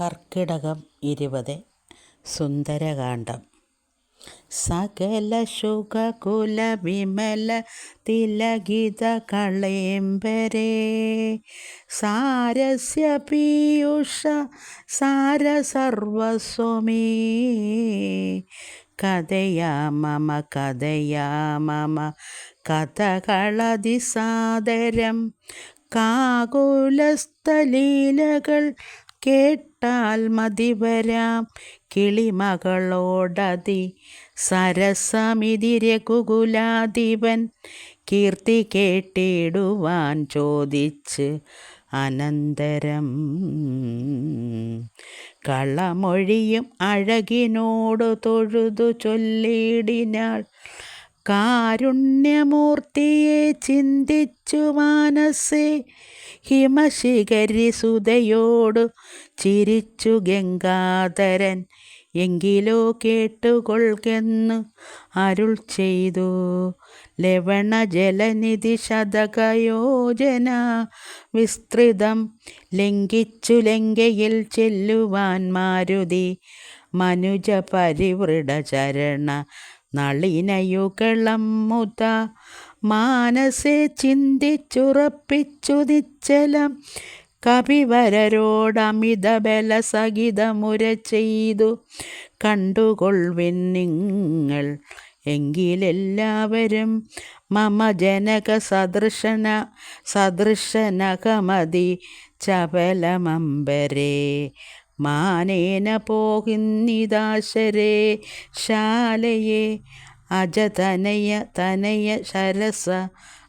കർക്കിടകം ഇരുപത് സുന്ദരകാന്ഡം. സകല ശുഖകുല വിമല തിലകിത കളേംബരേ. സാരസ്യ പീയൂഷ സാര സർവസ്വമേ കഥയാ മമ കഥയാ മമ കഥകളതിസാദരം. കാകുലസ്ഥലീലകൾ കേട്ടാൽ മതി വരാം. കിളിമകളോടതി സരസമിതിരെ കുകുലാധിപൻ കീർത്തി കേട്ടിടുവാൻ ചോദിച്ച് അനന്തരം കളമൊഴിയും അഴകിനോട് തൊഴുതു ചൊല്ലിടിനാൾ. കാരുണ്യമൂർത്തിയെ ചിന്തിച്ചു മാനസേ ഹിമശിഖരി സുതയോടു ചിരിച്ചു ഗംഗാധരൻ. എങ്കിലോ കേട്ടുകൊള്ളുന്നു അരുൾ ചെയ്തു. ലവണ ജലനിധി ശതകയോജന വിസ്തൃതം ലംഘിച്ചു ലങ്കയിൽ ചെല്ലുവാൻ മാരുതി. മനുജ പരിവൃഢ ചരണ നളിനയുകളം മുത മാനസെ ചിന്തിച്ചുറപ്പിച്ചു നിശ്ചലം ബല സഹിതമുര ചെയ്തു. കണ്ടുകൊള്ളുവിൻ നിങ്ങൾ എങ്കിലെല്ലാവരും മമ ജനക സദൃശന സദൃശനകമതി ചപലമമ്പരേ. മാനേന പോകുന്നിതാശരേ ശാലയെ അജതനയ തനയ ശരസ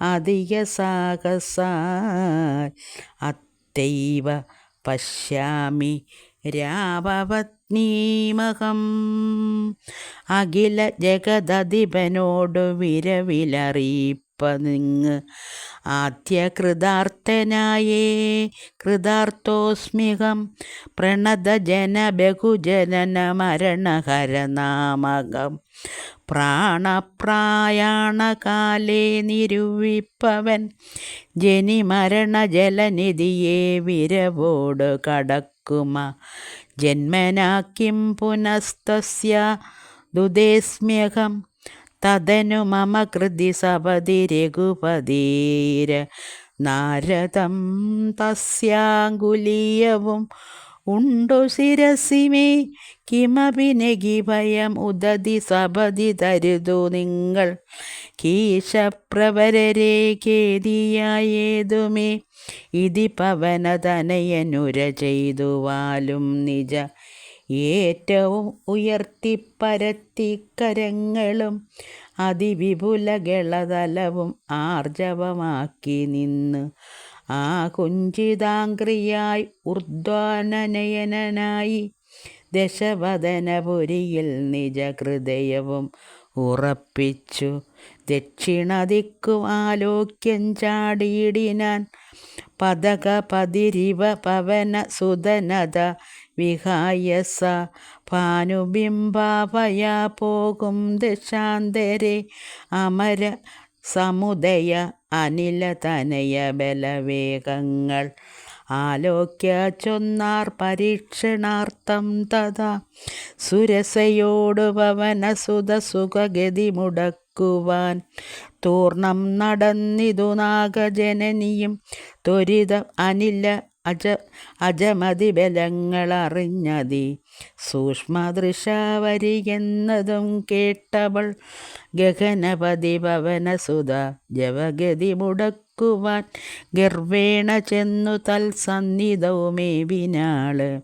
അധിക സാഹസ. അത്തൈവ പശ്യാമി രാവപത്നീമഹം അഖില ജഗദധിപനോടു വിരവിലറിയിപ്പനിങ് ആദ്യ കൃതാർത്ഥനായേ കൃതാർത്ഥോസ്മികം പ്രണതജന ബഹുജനന മരണഹരനാമകം പ്രാണപ്രായാണകാലേ നിരുവിപ്പവൻ ജനിമരണ ജലനിധിയെ വിരവോട് കടക്കുമ. ജന്മനാക്കിം പുനസ്തസ്യ ദുദേസ്മ്യഹം തദനു മമ കൃതി സപതി രഘുപതീര നാരദം തസ്യാങ്കുലീയവും ഉണ്ടു ശിരസിമേ. കിമപി നെഗി ഭയം ഉദതി സപതി തരുതു നിങ്ങൾ. കീശപ്രവരരെ കേദിയായേതുമേ ഇതി പവനതനയനുര ചെയ്തുവാലും നിജ. ഏറ്റവും ഉയർത്തി പരത്തി കരങ്ങളും അതിവിപുല ഗളതലവും ആർജവമാക്കി നിന്ന്. ആ കുഞ്ചിതാംഗ്രിയായി ഊർധ്വാനനയനായി ദശവദനപുരിയിൽ നിജഹൃദയവും ഉറപ്പിച്ചു. ദക്ഷിണദിക്കു ആലോക്യം ചാടിയിടിനാൻ പതക പതിരിവ പവന സുതനത വിഹായസ പാനുബിംബാവയ പോകും ദശാന്തരെ. അമര സമുദയ അനിലതനയ ബലവേഗങ്ങൾ. ആലോക്യ ചൊന്നാർ പരീക്ഷണാർത്ഥം തഥാ. സുരസയോട് പവനസുത സുഖഗതി മുടക്കുവാൻ. തൂർണം നടന്നിതു നാഗജനനിയും. ത്വരിത അനില അജ അജമതി ബലങ്ങളറിഞ്ഞതി. സൂക്ഷ്മദൃശാവരിയെന്നതും കേട്ടവൾ ഗഗനപതി ഭവനസുത ജവഗതി മുടക്കുവാൻ ഗർവേണ ചെന്നു തൽസന്നിധവുമേവിനാൾ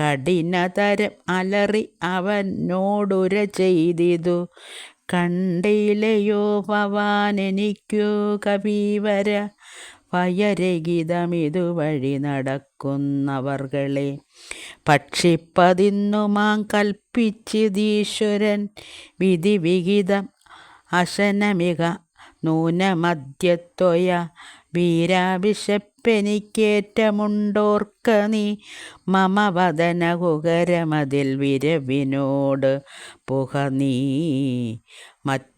കഠിനതരം അലറി അവനോടുര ചെയ്തിതു. കണ്ടിലയോ ഭവാൻ എനിക്കു കവീവര. ഭയരഹിതമിതുവഴി നടക്കുന്നവർകളെ. പക്ഷിപ്പതിന്നുമാം കൽപ്പിച്ചിതീശ്വരൻ. വിധി വിഹിതം അശനമിക നൂനമദ്യത്വയ വീരാഭിഷപ്പെനിക്കേറ്റമുണ്ടോർക്ക നീ. മമ വദന കുകരമതിൽ വിരവിനോട് പുക നീ.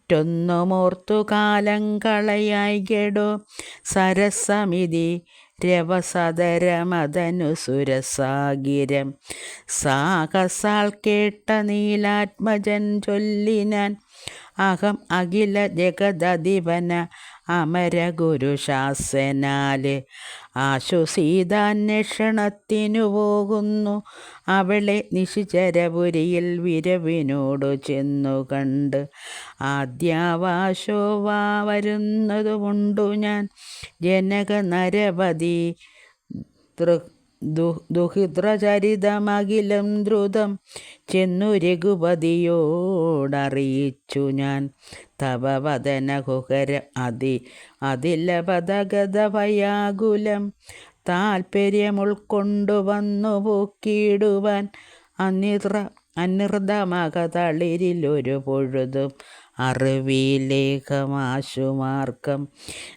മറ്റൊന്നുമോർത്തു കാലം കളയായി കെടോ സരസമിതി രവസദരമതനു സുരസാഗിരം. സാഹസാൽ കേട്ട നീലാത്മജൻ ചൊല്ലിനാൻ. അഹം അഖില ജഗദധിപന അമര ആശു ആശുസീതാന്വേഷണത്തിനു പോകുന്നു. അവളെ നിശിചരപുരിയിൽ വിരവിനോടു ചെന്നു കണ്ട് ആദ്യാവാശോവാ വരുന്നതുകൊണ്ടു ഞാൻ ജനക നരപതി ദുഹിദ്രചരിതമകിലം ദ്രുതം ചെന്നു രഘുപതിയോടറിയിച്ചു ഞാൻ. തവവദനകുഹരം അതി അതിലപദഗത താൽപ്പര്യം ഉൾക്കൊണ്ടുവന്നു വന്നു പോക്കിയിടുവാൻ അനിത്ര അനിർദ്ധമകതളിരിലൊരു പൊഴുതും അറിവിലേഖമാശുമാർക്കം.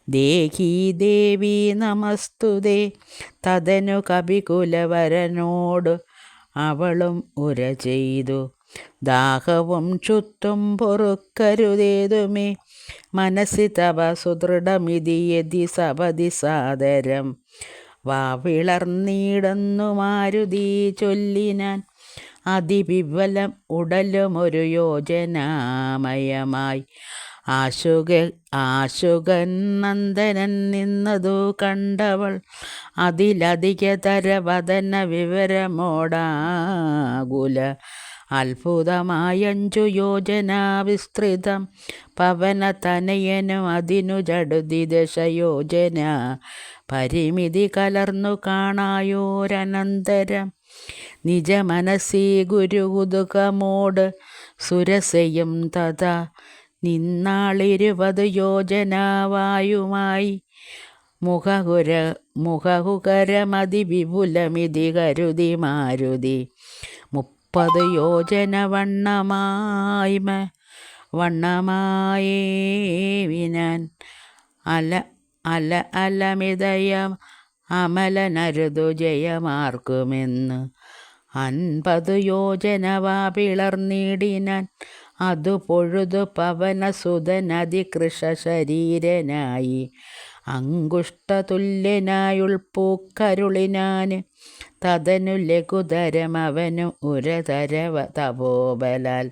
ദേഹി ദേവി നമസ്തുതേ. തതനു കപികുലവരനോട് അവളും ഉര ചെയ്തു. ദാഹവും ചുത്തും പൊറുക്കരുതേതുമേ. മനസ്സി തവ സുദൃഢമിതി യതി സപതി സാദരം. വാവിളർന്നിടുന്നു മാരുതി ചൊല്ലിനാൻ അതിവിവലം ഉടലുമൊരു യോജനാമയമായി. ആശുക ആശുകൻ നന്ദനൻ നിന്നതു കണ്ടവൾ അതിലധിക തരവതന വിവരമോടാകുല. അത്ഭുതമായഞ്ചു യോജന വിസ്തൃതം പവന തനയനും അതിനു ജടുതി ദശയോജന. പരിമിതി കലർന്നു കാണായോരനന്തരം നിജ മനസ്സി ഗുരുകുതുകമോട് സുരസയും തഥ. നിന്നാളിരുപത് യോജനാവായുമായി മുഖകുര മുഖകുകരമതി വിപുലമിതി കരുതി മാരുതി. മുപ്പത് യോജന വണ്ണമായി വണ്ണമായേവിനാൻ അല അല അലമിതയം അമലനരുതു ജയമാർക്കുമെന്ന് അൻപത് യോജനവാ പിളർന്നിടിനാൻ അതു പൊഴുതു പവനസുതനതികൃഷ ശരീരനായി. അങ്കുഷ്ടതുല്യനായുൾപ്പൂക്കരുളിനാൻ തതനു ലഘുതരമവനു ഉരതരവ തപോബലാൽ.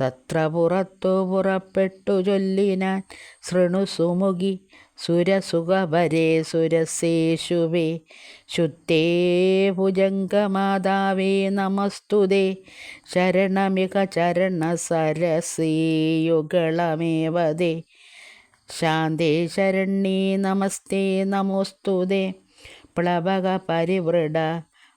തത്ര പുറത്തു പുറപ്പെട്ടു ചൊല്ലിനാൻ. ശൃണു സുമുഖി സുരസുഖവരേ സുരസേഷുവേ. ശുദ്ധേ ഭുജംഗമാതാവേ നമസ്തുതേ. ശരണമിക ചരണ ചരണസരസീയുകളമേവതേ ശാന്തേ ശരണ്യേ നമസ്തേ നമോസ്തുതേ. പ്ലവക പരിവൃഢ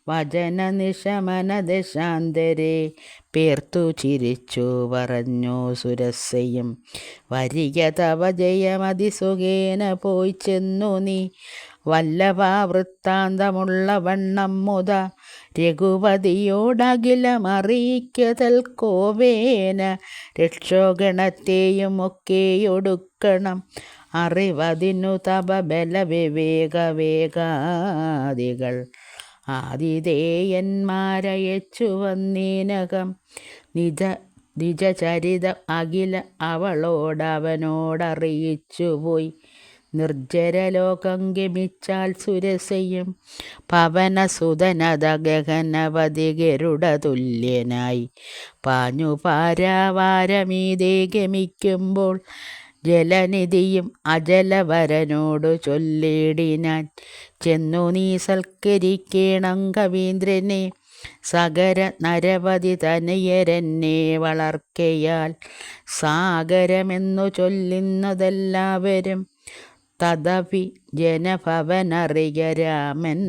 വചന നിശമന ദശാന്തരെ പേർത്തു ചിരിച്ചു പറഞ്ഞു സുരസയും. വരിക തവ ജയമതിസുഖേന പോയി ചെന്നു നീ. വല്ലഭാവൃത്താന്തമുള്ള വണ്ണം മുത. രഘുപതിയോടകിലമറിയിക്കതൽ കോവേന രക്ഷോഗണത്തെയും ഒക്കെയൊടുക്കണം. അറിവതിനു തപ ബല വേഗാദികൾ. ആതിഥേയന്മാരയച്ചു വന്നീനകം നിജ നിജചരിതം അഖില അവളോടവനോടറിയിച്ചുപോയി. നിർജരലോകം ഗമിച്ചാൽ സുരസയും. പവനസുതനത ഗഗനവതി ഗരുഡതുല്യനായി പാഞ്ഞു പാരാവാരമീതേ ഗമിക്കുമ്പോൾ ജലനിധിയും അജലവരനോടു ചൊല്ലിടിനാൻ. ചെന്നു നീ സൽക്കരിക്കണം കവീന്ദ്രനെ. സകര നരവതി തനയരനെ വളർക്കയാൽ സാഗരമെന്നു ചൊല്ലുന്നതെല്ലാവരും തദപി ജനഭവനറിയ രാമൻ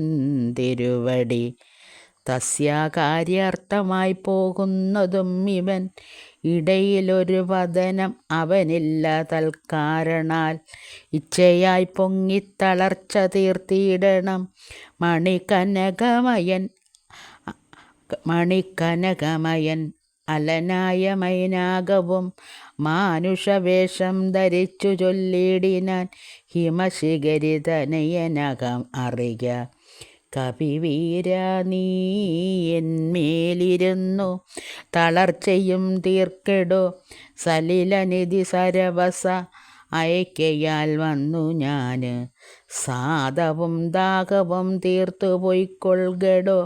തിരുവടി തസ്യാകാര്യാർത്ഥമായി പോകുന്നതും ഇവൻ ഇടയിലൊരു വദനം അവനില്ല തൽക്കാരണാൽ. ഇച്ഛയായി പൊങ്ങിത്തളർച്ച തീർത്തിയിടണം. മണികനകമയൻ മണികനകമയൻ അലനായ മൈനാകവും മാനുഷവേഷം ധരിച്ചു ചൊല്ലിയിടിനാൻ ഹിമശിഖരിതനയനകം അറിക കപിവീര നീ എന്മേലിരുന്നു തളർച്ചയും തീർക്കെടോ. സലിലനിധി സരവസ അയക്കയാൽ വന്നു ഞാൻ സാധവും ദാഹവും തീർത്തു പൊയ്ക്കൊള്ളുകടോ